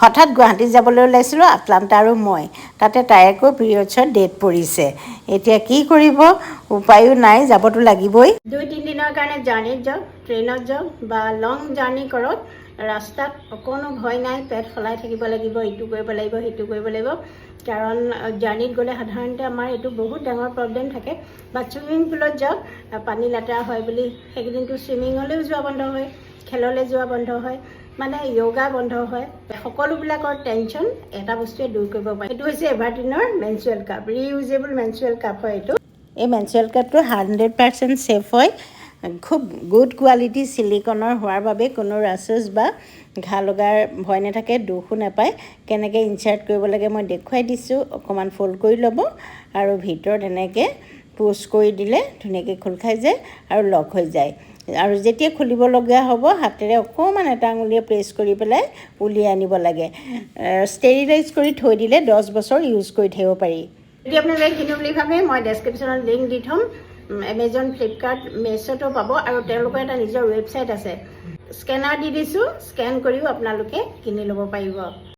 হঠাৎ গুৱাহাটী যাবলৈ ওলাইছিলোঁ আটলান্টা আৰু মই। তাতে তাই আকৌ পিৰিয়ডছৰ ডেট পৰিছে। এতিয়া কি কৰিব? উপায়ো নাই যাবতো লাগিবই। দুই তিনিদিনৰ কাৰণে জাৰ্ণিত যাওক ট্ৰেইনত যাওক বা লং জাৰ্ণি কৰক ৰাস্তাত অকণো ভয় নাই পেট সলাই থাকিব লাগিব ইটো কৰিব লাগিব সিটো কৰিব লাগিব। কাৰণ জাৰ্ণিত গ'লে সাধাৰণতে আমাৰ এইটো বহুত ডাঙৰ প্ৰব্লেম থাকে। বা চুইমিং পুলত যাওক পানী লেতেৰা হয় বুলি সেইকেইদিনটো চুইমিঙলৈও যোৱা বন্ধ হয়। খেললৈ যোৱা বন্ধ হয় মানে য়োগা বন্ধ হয় সকলোবিলাকৰ টেনশ্যন এটা বস্তুৱে দূৰ কৰিব পাৰে। এইটো হৈছে এভাৰটিনৰ মেনচুৱেল কাপ ৰিইউজেবল মেনচুৱেল কাপ হয় এইটো। এই মেনচুৱেল কাপটো হাণ্ড্ৰেড পাৰ্চেণ্ট ছেফ হয়। খুব গুড কোৱালিটি ছিলিকনৰ হোৱাৰ বাবে কোনো ৰাছেছ বা ঘা লগাৰ ভয় নাথাকে দুখো নাপায়। কেনেকৈ ইনচাৰ্ট কৰিব লাগে মই দেখুৱাই দিছোঁ অকণমান ফ'ল্ড কৰি ল'ব। আৰু ভিতৰত এনেকৈ পুছ কৰি দিলে ধুনীয়াকৈ খোল খাই যায় আৰু লক হৈ যায়। আৰু যেতিয়া খুলিবলগীয়া হ'ব হাতেৰে অকণমান এটা আঙুলিয়ে প্ৰেছ কৰি পেলাই উলিয়াই আনিব লাগে। ষ্টেৰিলাইজ কৰি থৈ দিলে দহ বছৰ ইউজ কৰি থাকিব পাৰি। যদি আপোনালোকে কিনো বুলি ভাবে মই ডেছক্ৰিপশ্যনত লিংক দি থ'ম। এমেজন ফ্লিপকাৰ্ট মেছ'তো পাব আৰু তেওঁলোকৰ এটা নিজৰ ৱেবছাইট আছে। স্কেনাৰ দি দিছোঁ স্কেন কৰিও আপোনালোকে কিনি ল'ব পাৰিব।